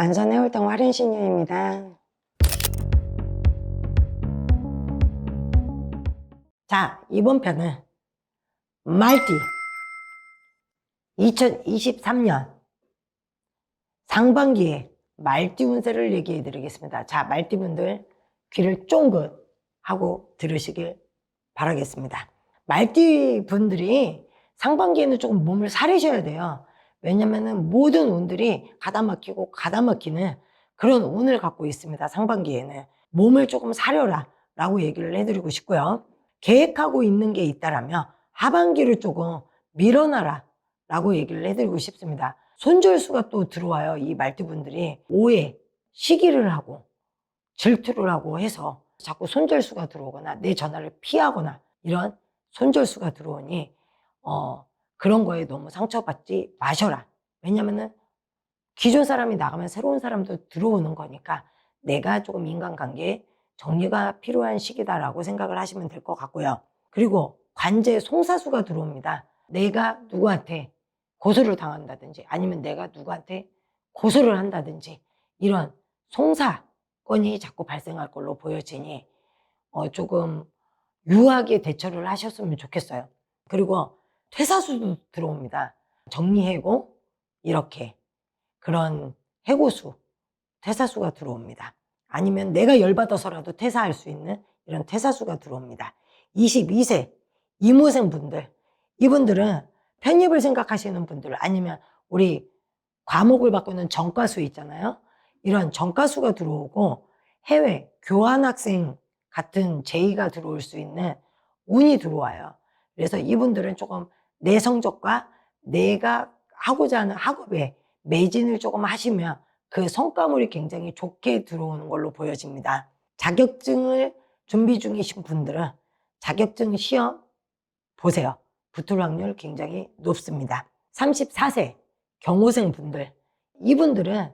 안산 해월당 화련신녀입니다. 자, 이번 편은 말띠 2023년 상반기에 말띠 운세를 얘기해 드리겠습니다. 자, 말띠분들 귀를 쫑긋 하고 들으시길 바라겠습니다. 말띠 분들이 상반기에는 조금 몸을 사리셔야 돼요. 왜냐면은 모든 운들이 가다 막히고 가다 막히는 그런 운을 갖고 있습니다. 상반기에는. 몸을 조금 사려라 라고 얘기를 해드리고 싶고요. 계획하고 있는 게 있다라면 하반기를 조금 밀어놔라 라고 얘기를 해드리고 싶습니다. 손절수가 또 들어와요. 이 말띠분들이 오해, 시기를 하고 질투를 하고 해서 자꾸 손절수가 들어오거나 내 전화를 피하거나 이런 손절수가 들어오니 어, 그런 거에 너무 상처받지 마셔라. 왜냐면은 기존 사람이 나가면 새로운 사람도 들어오는 거니까 내가 조금 인간관계에 정리가 필요한 시기다라고 생각을 하시면 될 것 같고요. 그리고 관제 송사수가 들어옵니다. 내가 누구한테 고소를 당한다든지 아니면 내가 누구한테 고소를 한다든지 이런 송사건이 자꾸 발생할 걸로 보여지니 어, 조금 유하게 대처를 하셨으면 좋겠어요. 그리고 퇴사수도 들어옵니다. 정리해고 이렇게 그런 해고수, 퇴사수가 들어옵니다. 아니면 내가 열받아서라도 퇴사할 수 있는 이런 퇴사수가 들어옵니다. 22세 이모생 분들, 이분들은 편입을 생각하시는 분들 아니면 우리 과목을 바꾸는 전과수 있잖아요. 이런 전과수가 들어오고 해외 교환학생 같은 제의가 들어올 수 있는 운이 들어와요. 그래서 이분들은 조금 내 성적과 내가 하고자 하는 학업에 매진을 조금 하시면 그 성과물이 굉장히 좋게 들어오는 걸로 보여집니다. 자격증을 준비 중이신 분들은 자격증 시험 보세요. 붙을 확률 굉장히 높습니다. 34세 경호생 분들, 이분들은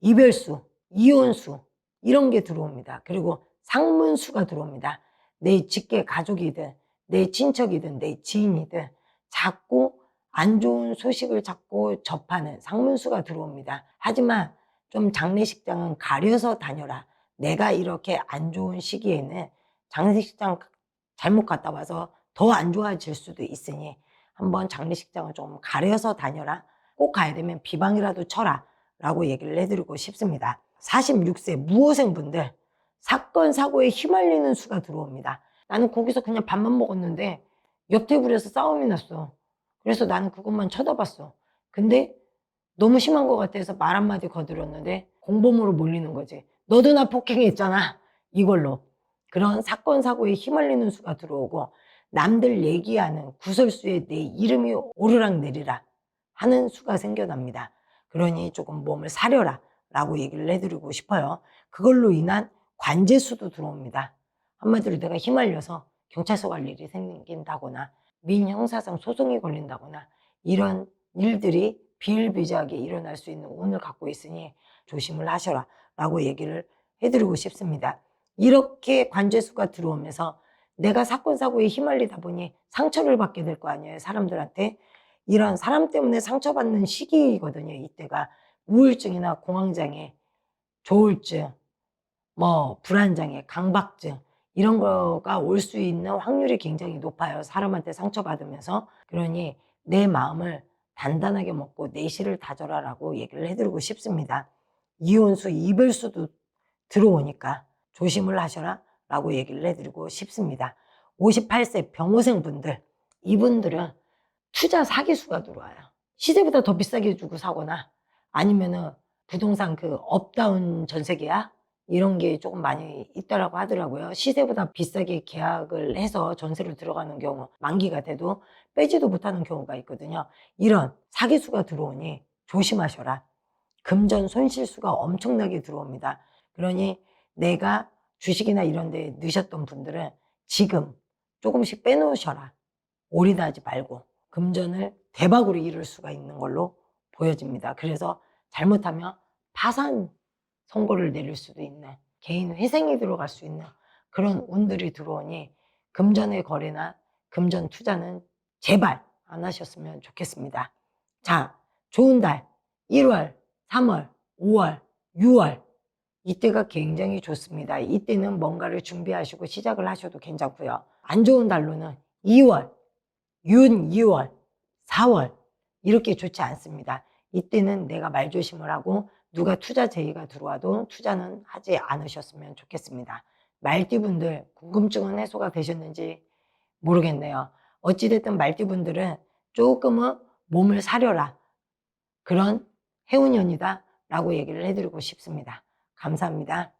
이별수, 이혼수, 이런 게 들어옵니다. 그리고 상문수가 들어옵니다. 내 직계 가족이든, 내 친척이든, 내 지인이든, 자꾸 안 좋은 소식을 자꾸 접하는 상문수가 들어옵니다. 하지만 좀 장례식장은 가려서 다녀라. 내가 이렇게 안 좋은 시기에는 장례식장 잘못 갔다 와서 더 안 좋아질 수도 있으니 한번 장례식장을 좀 가려서 다녀라. 꼭 가야 되면 비방이라도 쳐라. 라고 얘기를 해드리고 싶습니다. 46세 무호생 분들 사건, 사고에 휘말리는 수가 들어옵니다. 나는 거기서 그냥 밥만 먹었는데 옆 테이블에서 싸움이 났어. 그래서 나는 그것만 쳐다봤어. 근데 너무 심한 것 같아서 말 한마디 거들었는데 공범으로 몰리는 거지. 너도 나 폭행했잖아. 이걸로. 그런 사건, 사고에 휘말리는 수가 들어오고 남들 얘기하는 구설수에 내 이름이 오르락 내리락 하는 수가 생겨납니다. 그러니 조금 몸을 사려라 라고 얘기를 해드리고 싶어요. 그걸로 인한 관제수도 들어옵니다. 한마디로 내가 휘말려서 경찰서 갈 일이 생긴다거나 민형사상 소송이 걸린다거나 이런 일들이 비일비재하게 일어날 수 있는 운을 갖고 있으니 조심을 하셔라 라고 얘기를 해드리고 싶습니다. 이렇게 관제수가 들어오면서 내가 사건 사고에 휘말리다 보니 상처를 받게 될 거 아니에요 사람들한테 이런 사람 때문에 상처받는 시기거든요 이때가 우울증이나 공황장애 조울증 뭐 불안장애 강박증 이런 거가 올 수 있는 확률이 굉장히 높아요 사람한테 상처받으면서. 그러니 내 마음을 단단하게 먹고 내실을 다져라 라고 얘기를 해드리고 싶습니다. 이혼수 이별수도 들어오니까 조심을 하셔라 라고 얘기를 해드리고 싶습니다. 58세 병호생 분들 이분들은 투자 사기수가 들어와요. 시세보다 더 비싸게 주고 사거나 아니면은 부동산 그 업다운 전세계약 이런 게 조금 많이 있다라고 하더라고요. 시세보다 비싸게 계약을 해서 전세를 들어가는 경우 만기가 돼도 빼지도 못하는 경우가 있거든요. 이런 사기수가 들어오니 조심하셔라. 금전 손실수가 엄청나게 들어옵니다. 그러니 내가 주식이나 이런 데 넣으셨던 분들은 지금 조금씩 빼놓으셔라. 올인하지 말고 금전을 대박으로 이룰 수가 있는 걸로 보여집니다. 그래서 잘못하면 파산 선고를 내릴 수도 있는 개인 회생이 들어갈 수 있는 그런 운들이 들어오니 금전의 거래나 금전 투자는 제발 안 하셨으면 좋겠습니다. 자, 좋은 달 1월, 3월, 5월 6월 이때가 굉장히 좋습니다. 이때는 뭔가를 준비하시고 시작을 하셔도 괜찮고요. 안 좋은 달로는 2월, 윤 2월, 4월 이렇게 좋지 않습니다. 이때는 내가 말조심을 하고 누가 투자 제의가 들어와도 투자는 하지 않으셨으면 좋겠습니다. 말띠분들 궁금증은 해소가 되셨는지 모르겠네요. 어찌됐든 말띠분들은 조금은 몸을 사려라. 그런 해운년이다 라고 얘기를 해드리고 싶습니다. 감사합니다.